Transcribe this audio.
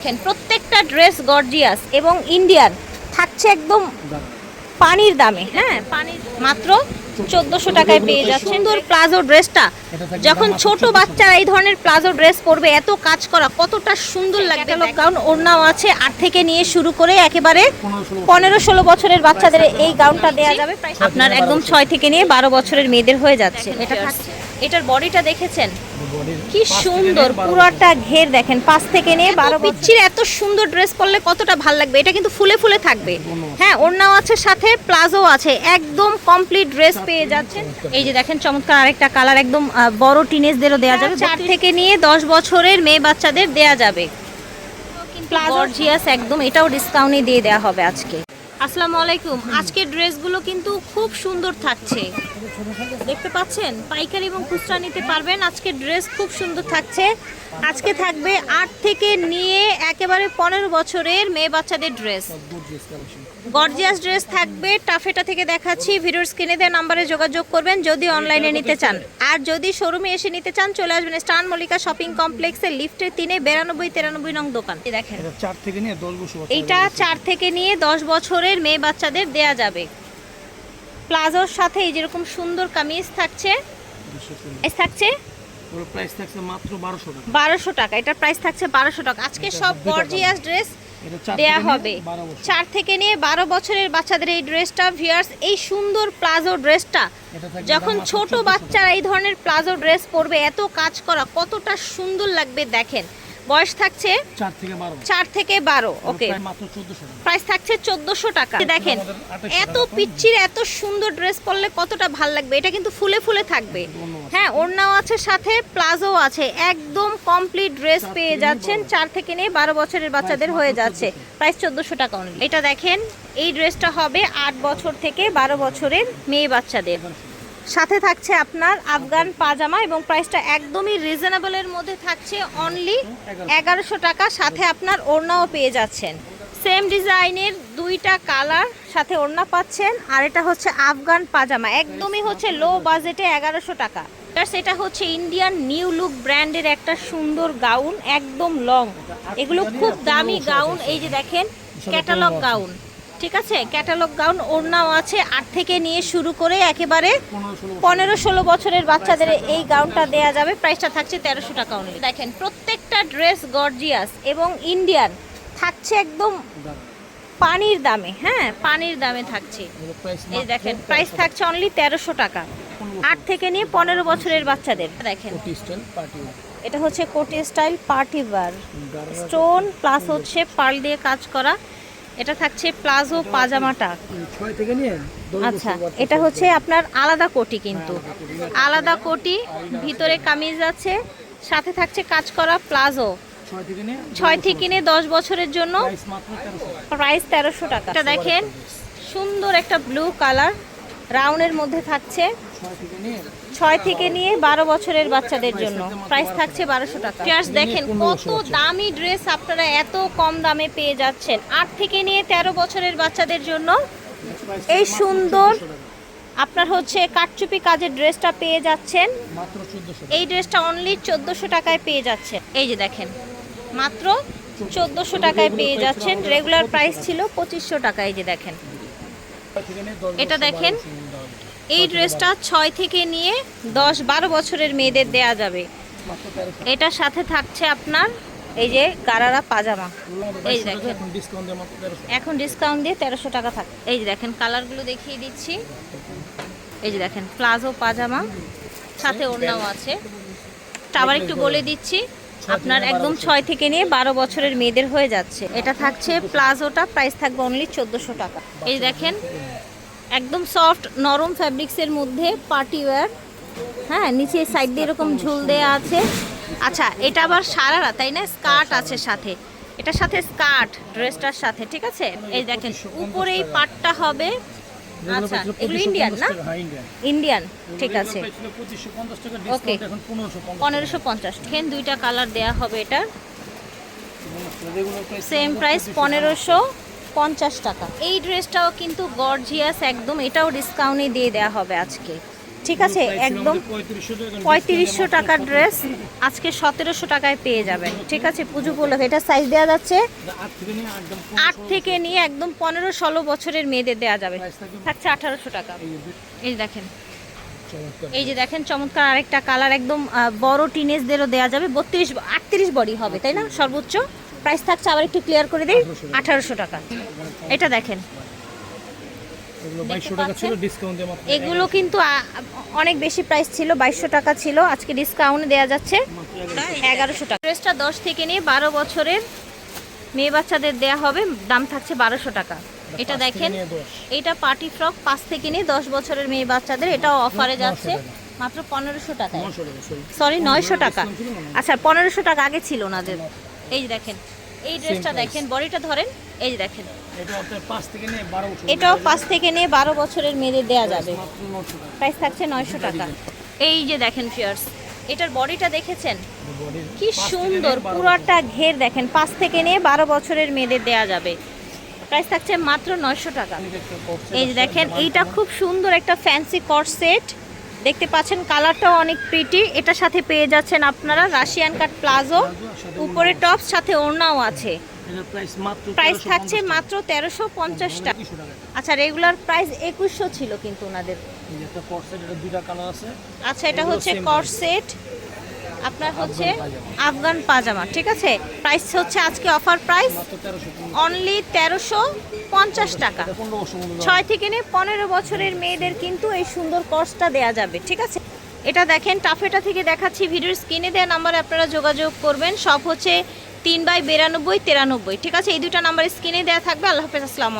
দেখেন, প্রত্যেকটা dress gorgeous এবং ইন্ডিয়ান থাকছে একদম পানির দামে হ্যাঁ? পানির মাত্র চোদ্দশো টাকায় পেয়ে যাচ্ছে সুন্দর প্লাজো ড্রেসটা যখন ছোট বাচ্চারা এই ধরনের প্লাজো ড্রেস পরবে, এত কাজ করা, কতটা সুন্দর লাগে ক্যাটালগ গাউন ওড়নাও আছে আট থেকে নিয়ে শুরু করে একেবারে পনেরো ষোলো বছরের বাচ্চাদের এই গাউনটা দেওয়া যাবে। আপনার একদম ছয় থেকে নিয়ে বারো বছরের মেয়েদের হয়ে যাচ্ছে। এটা থাকছে এটার বডিটা দেখেছেন? কি সুন্দর পুরোটা ঘের দেখেন পাঁচ থেকে নিয়ে বারো পিচ্ছির এত সুন্দর ড্রেস পরলে কতটা ভালো লাগবে? এটা কিন্তু ফুলে ফুলে থাকবে। হ্যাঁ ওড়নাও আছে সাথে প্লাজো আছে। একদম কমপ্লিট ড্রেস পেয়ে যাচ্ছেন। এই যে দেখেন চমৎকার আরেকটা কালার একদম বড় টিনেজদেরও দেওয়া যাবে। চার থেকে নিয়ে দশ বছরের মেয়ে বাচ্চাদের দেয়া যাবে। প্লাজো জিয়াস একদম এটাও ডিসকাউন্টে দিয়ে দেওয়া হবে আজকে। আসসালামু আলাইকুম। আজকের ড্রেসগুলো কিন্তু খুব সুন্দর থাকছে। দেখতে পাচ্ছেন? পাইকারি এবং খুচরা নিতে পারবেন। আজকে ড্রেস খুব সুন্দর থাকছে। আজকে থাকবে আট থেকে নিয়ে একেবারে পনেরো বছরের মেয়ে বাচ্চাদের ড্রেস। গর্জিয়াস ড্রেস থাকবে। টাফেটা থেকে দেখাচ্ছি। ভিডিওর স্ক্রিনে দেওয়া নাম্বারে যোগাযোগ করবেন। যদি অনলাইনে নিতে চান। আর যদি শোরুমে এসে নিতে চান চলে আসবেন স্টান মল্লিকা শপিং কমপ্লেক্সের লিফটের তিনে বিরানব্বই তিরানব্বই নং দোকান। দেখেন। এইটা চার থেকে নিয়ে দশ বছরের মেয়ে বাচ্চাদের দেয়া যাবে। প্লাজোর সাথে এই যেরকম সুন্দর কামিজ থাকছে থাকছে? প্রাইস থাকছে মাত্র বারোশো টাকা। বারোশো টাকা এটার প্রাইস থাকছে বারোশো টাকা। আজকে সব গর্জিয়াস ড্রেস দেয়া হবে। চার থেকে নিয়ে বারো বছরের বাচ্চাদের এই ড্রেসটা ভিয়ার্স এই সুন্দর প্লাজো ড্রেসটা যখন ছোট 1400 বাচ্চারা এই ধরনের প্লাজো ড্রেস পরবে এত কাজ করা কতটা সুন্দর লাগবে দেখেন। বয়স থাকছে চার থেকে বারো। ওকে প্রাইস থাকছে চোদ্দশো টাকা। দেখেন এত। পিচ্ছির এত সুন্দর ড্রেস পরলে কতটা ভালো লাগবে? এটা কিন্তু ফুলে ফুলে থাকবে। হ্যাঁ ওড়নাও আছে সাথে প্লাজো আছে। একদম কমপ্লিট ড্রেস পেয়ে যাচ্ছেন। চার থেকে নিয়ে বারো বছরের বাচ্চাদের হয়ে যাচ্ছে। প্রাইস চোদ্দশো টাকা অনলি এটা দেখেন এই ড্রেসটা হবে আট বছর থেকে বারো বছরের মেয়ে বাচ্চাদের। সাথে থাকছে আপনার আফগান পাজামা এবং প্রাইসটা একদমই রিজনেবলের মধ্যে থাকছে অনলি এগারোশো টাকা। সাথে আপনার ওড়নাও পেয়ে যাচ্ছেন। সেম ডিজাইনের দুইটা কালার সাথে ওড়না পাচ্ছেন। আর এটা হচ্ছে আফগান পাজামা। একদমই হচ্ছে লো বাজেটে এগারোশো টাকা। সেটা হচ্ছে ইন্ডিয়ান নিউ লুক ব্র্যান্ডের একটা সুন্দর গাউন একদম লং এগুলো খুব দামি গাউন এই যে দেখেন ক্যাটালগ গাউন ঠিক আছে ক্যাটালগ গাউন ওড়নাও আছে। আট থেকে নিয়ে শুরু করে একেবারে পনেরো ষোলো বছরের বাচ্চাদের এই গাউনটা দেয়া যাবে। প্রাইসটা থাকছে তেরোশো টাকা অনলি দেখেন প্রত্যেকটা ড্রেস গর্জিয়াস এবং ইন্ডিয়ান থাকছে একদম পানির দামে হ্যাঁ পানির দামে থাকছে। এই দেখেন প্রাইস থাকছে অনলি তেরোশো টাকা। আট থেকে নিয়ে পনেরো বছরের বাচ্চাদের। দেখেন এটা হচ্ছে কোটি স্টাইল পার্টি বার স্টোন প্লাস হচ্ছে পার্ল দিয়ে কাজ করা। এটা থাকছে প্লাজো পাজামাটা। আচ্ছা এটা হচ্ছে আপনার আলাদা কোটি কিন্তু। আলাদা কোটি ভিতরে কামিজ আছে সাথে থাকছে কাজ করা প্লাজো। ছয় থেকে নিয়ে দশ বছরের জন্য প্রাইস তেরোশো টাকা। এটা দেখেন। সুন্দর একটা ব্লু কালার রাউন্ডের মধ্যে থাকছে। ছয় থেকে নিয়ে বারো বছরের বাচ্চাদের জন্য। প্রাইস থাকছে বারোশো টাকা। দেখেন, কত দামি ড্রেস আপনারা এত কম দামে পেয়ে যাচ্ছেন। আট থেকে নিয়ে তেরো বছরের বাচ্চাদের জন্য এই সুন্দর, আপনার হচ্ছে কাটচুপি কাজের ড্রেসটা পেয়ে যাচ্ছেন। এই ড্রেসটা অনলি চোদ্দোশো টাকায় পেয়ে যাচ্ছে এই যে দেখেন, মাত্র চোদ্দোশো টাকায় পেয়ে যাচ্ছেন। রেগুলার প্রাইস ছিল পঁচিশশো টাকা এই যে দেখেন। এটা দেখেন। এই ড্রেসটা ছয় থেকে নিয়ে দশ বারো বছরের মেয়েদের দেয়া যাবে। এটার সাথে থাকছে আপনার এই যে গারারা পাজামা। এই যে দেখেন। এখন ডিসকাউন্ট দিয়ে তেরোশো টাকা থাক। এই যে দেখেন কালারগুলো দেখিয়ে দিচ্ছি। এই যে দেখেন, প্লাজো পাজামা, সাথে ওড়নাও আছে। আবার একটু বলে দিচ্ছি, আপনার একদম ছয় থেকে নিয়ে বারো বছরের মেয়েদের হয়ে যাচ্ছে। এটা থাকছে প্লাজোটা প্রাইস থাকবে অনলি চোদ্দোশো টাকা। এই দেখেন একদম সফট নরম ফ্যাব্রিক্সের মধ্যে পার্টি ওয়্যার হ্যাঁ নিচে সাইড দিয়ে এরকম ঝুল দেয়া আছে। আচ্ছা এটা আবার সারারা তাই না? স্কার্ট আছে সাথে। এটার সাথে স্কার্ট ড্রেসটার সাথে ঠিক আছে? এই দেখেন উপরে এই পাটটা হবে আচ্ছা এগুলো ইন্ডিয়ান না? হ্যাঁ ইন্ডিয়ান ইন্ডিয়ান ঠিক আছে। এখন পনেরোশো পঞ্চাশ দুইটা কালার দেয়া হবে এটা রেগুলার প্রাইস সেম প্রাইস পনেরোশো। পঞ্চাশ টাকা। এই ড্রেসটাও কিন্তু গর্জিয়াস একদম এটাও ডিসকাউন্টে দিয়ে দেওয়া হবে আজকে। ঠিক আছে? একদম আমাদের 3500 টাকা, পঁয়ত্রিশশো টাকার ড্রেস আজকে সতেরোশো টাকায় পেয়ে যাবেন। ঠিক আছে? পুজো উপলক্ষে। এটা সাইজ দেওয়া যাচ্ছে। আট থেকে নিয়ে একদম পনেরো ষোলো বছরের মেয়েদের দেওয়া যাবে। থাকছে আঠারোশো টাকা। এই যে দেখেন। এই যে দেখেন চমৎকার আরেকটা কালার একদম বড় টিনেজদেরও দেওয়া যাবে। বত্রিশ আটত্রিশ বডি হবে তাই না? সর্বোচ্চ। প্রাইস থাকছে আবার একটু ক্লিয়ার করে দিই আঠারোশো টাকা। এটা দেখেন। এগুলো 2200 টাকা ছিল ডিসকাউন্ট মাত্র এগুলো কিন্তু অনেক বেশি প্রাইস ছিল বাইশশো টাকা ছিল আজকে ডিসকাউন্ট দেওয়া যাচ্ছে এগারোশো টাকা। ড্রেসটা দশ থেকে নিয়ে বারো বছরের মেয়ে বাচ্চাদের দেয়া হবে দাম থাকছে বারোশো টাকা। এটা দেখেন এটা পার্টি ফ্রক পাঁচ থেকে নিয়ে দশ বছরের মেয়ে বাচ্চাদের এটাও অফারে যাচ্ছে মাত্র পনেরোশো টাকা সরি নয়শো টাকা? আচ্ছা পনেরোশো টাকা আগে ছিল ওনাদের এই যে দেখেন এই ড্রেসটা দেখেন বডিটা ধরেন এই যে দেখেন। এটা আপনার 5 থেকে নিয়ে 12 বছর এটাও পাঁচ থেকে নিয়ে বারো বছরের মেয়েদের দেয়া যাবে। মাত্র 900 টাকা। প্রাইস থাকছে নয়শো টাকা। এই যে দেখেন ফিয়ার্স এটার বডিটা দেখেছেন? কি সুন্দর পুরোটা ঘের দেখেন পাঁচ থেকে নিয়ে বারো বছরের মেয়েদের দেয়া যাবে। প্রাইস থাকছে মাত্র নয়শো টাকা। এই যে দেখেন এইটা খুব সুন্দর একটা ফ্যান্সি কট সেট দেখতে পাচ্ছেন কালারটাও অনেক প্রিটি এটার সাথে পেয়ে যাচ্ছেন আপনারা রাশিয়ান কাট প্লাজো। উপরে টপস সাথে ওড়নাও আছে। প্রাইস মাত্র প্রাইস 1350 থাকছে মাত্র তেরোশো পঞ্চাশ টাকা। আচ্ছা রেগুলার প্রাইস একুশশো ছিল কিন্তু ওনাদের। আচ্ছা এটা হচ্ছে করসেট সেট আপনার হচ্ছে আফগান পাজামা, ঠিক আছে? প্রাইস হচ্ছে আজকে অফার প্রাইস অনলি তেরোশো পঞ্চাশ টাকা। এটা 15 বছর মূল্য ছয় থেকে নিয়ে পনেরো বছরের মেয়েদের কিন্তু এই সুন্দর কোর্সটা দেয়া যাবে, ঠিক আছে? এটা দেখেন, টাফেটা থেকে দেখাচ্ছি ভিডিওর স্ক্রিনে দেওয়া নাম্বারে আপনারা যোগাযোগ করবেন। সব হচ্ছে তিন বাই বিরানব্বই, তিরানব্বই, ঠিক আছে? এই দুটা নাম্বার স্ক্রিনে দেওয়া থাকবে। আল্লাহ হাফেজ, আসসালামু